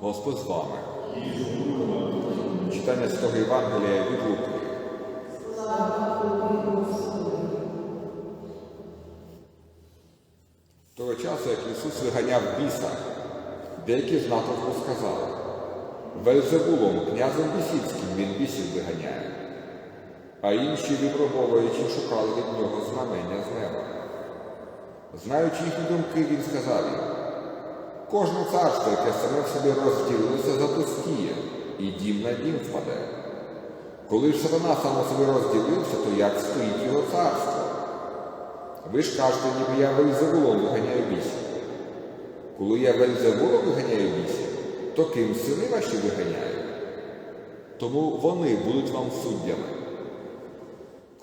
Господь з вами. Читання Святого Євангелія від Луки. Того часу, як Ісус виганяв біса, деякі з натовпу сказали, Вельзевулом, князем бісівським, він бісів виганяє, а інші, випробовуючи, шукали від нього знамення з неба. Знаючи їхні думки, він сказав їм, кожне царство, яке саме в собі розділилося, запустіє, і дім на дім впаде. Коли ж сатана само собі розділився, то як стоїть його царство? Ви ж кажете, ніби я Вельзевулом виганяю бісів. Коли я Вельзевулом виганяю бісів, то ким сини ваші виганяють? Тому вони будуть вам суддями.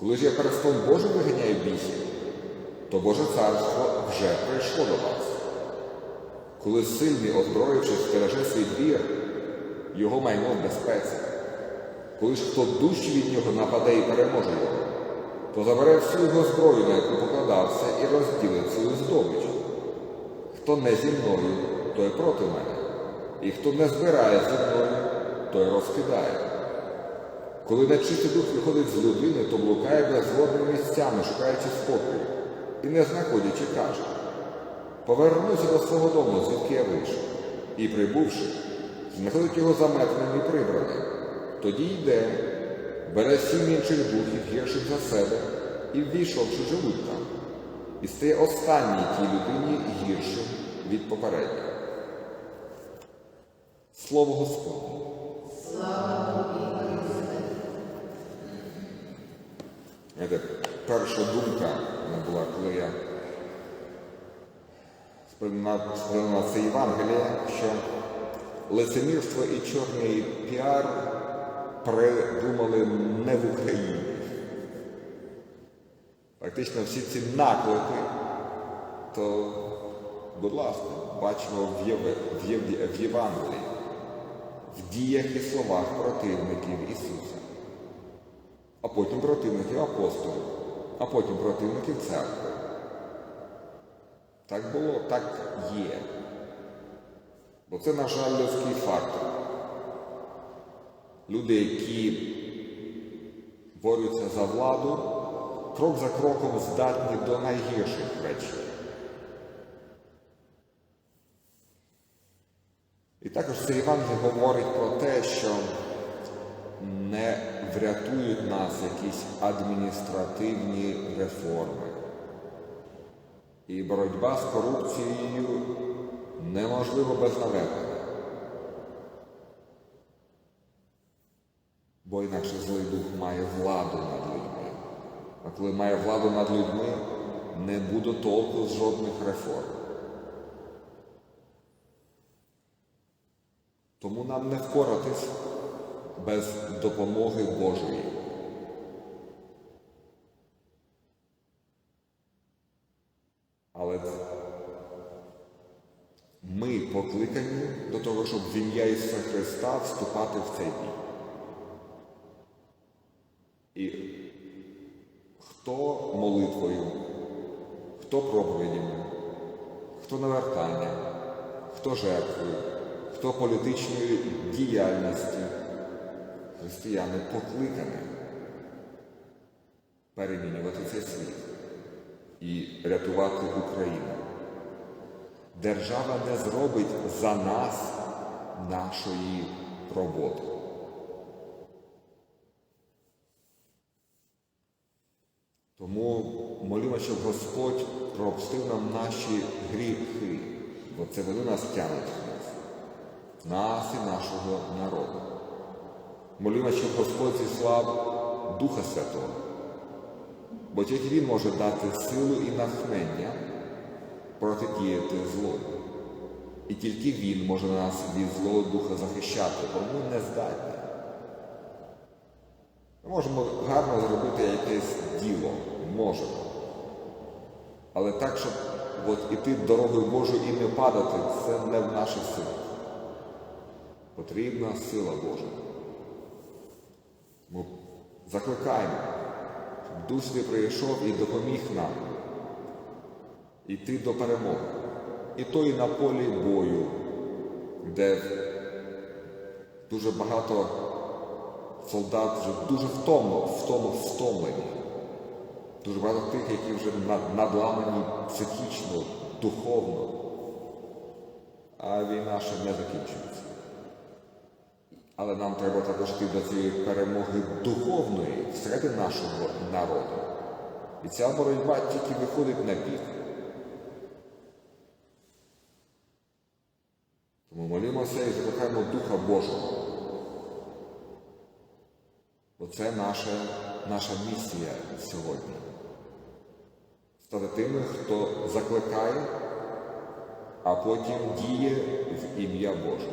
Коли ж я перстом Божим виганяю бісів, то Боже царство вже прийшло до вас. Коли сильний, озброївшись, стереже свій двір, його майно в безпеці. Коли ж хто дужче від нього нападе і переможе його, то забере всю його зброю, на яку покладався, і розділить свою здобич. Хто не зі мною, той проти мене, і хто не збирає зі мною, той розкидає. Коли нечистий дух виходить з людини, то блукає безводними місцями, шукаючи спокою, і не знаходячи каже, повернуся до свого дому, звідки я вийшов, і, прибувши, знаходить його заметним і прибраним. Тоді йде, бере сім інших духів, гірших за себе, і ввійшовши, живуть там, і стає останній тій людині гіршим від попереднього. Слово Господне. Знаєте, перша думка була, коли я сприймав це Євангеліє, що лицемірство і чорний піар придумали не в Україні. Фактично всі ці наклики, то, будь ласка, бачимо в, Єв... в, Єв... в Євангелії, в діях і словах противників Ісуса, а потім противників апостолів, а потім противників церкви. Так було, так є. Бо це, на жаль, людський фактор. Люди, які борються за владу, крок за кроком здатні до найгірших речей. І також цей Євангелій говорить про те, що не врятують нас якісь адміністративні реформи. І боротьба з корупцією неможлива без навернення. Бо інакше злий дух має владу над людьми. А коли має владу над людьми, не буде толку з жодних реформ. Тому нам не впоратись без допомоги Божої. Але ми покликані до того, щоб в ім'я Ісуса Христа вступати в цей бій. І хто молитвою, хто проповідями, хто навертанням, хто жертвою, хто політичною діяльністю, християни покликані перемінювати цей світ і рятувати Україну. Держава не зробить за нас нашої роботи. Тому молимо, щоб Господь простив нам наші гріхи, бо це вони нас тянуть вниз, нас і нашого народу. Молимо, щоб Господь зіслав Духа Святого, бо тільки Він може дати силу і натхнення протидіяти злу. І тільки Він може нас від злого духа захищати, бо ми не здатні. Ми можемо гарно зробити якесь діло, можемо. Але так, щоб от іти дорогою Божою і не падати, це не в наших силах. Потрібна сила Божа. Ми закликаємо, щоб Дух Святий прийшов і допоміг нам йти до перемоги. І то і на полі бою, де Дуже багато солдат вже дуже втомно, втомно втомлені. Дуже багато тих, які вже надламані психічно, духовно. А війна ще не закінчується. Але нам треба також йти до цієї перемоги духовної всередині нашого народу. І ця боротьба тільки виходить на пік. Тому молімося і закликаємо Духа Божого. Бо це наша, наша місія сьогодні. Стати тими, хто закликає, а потім діє в ім'я Боже.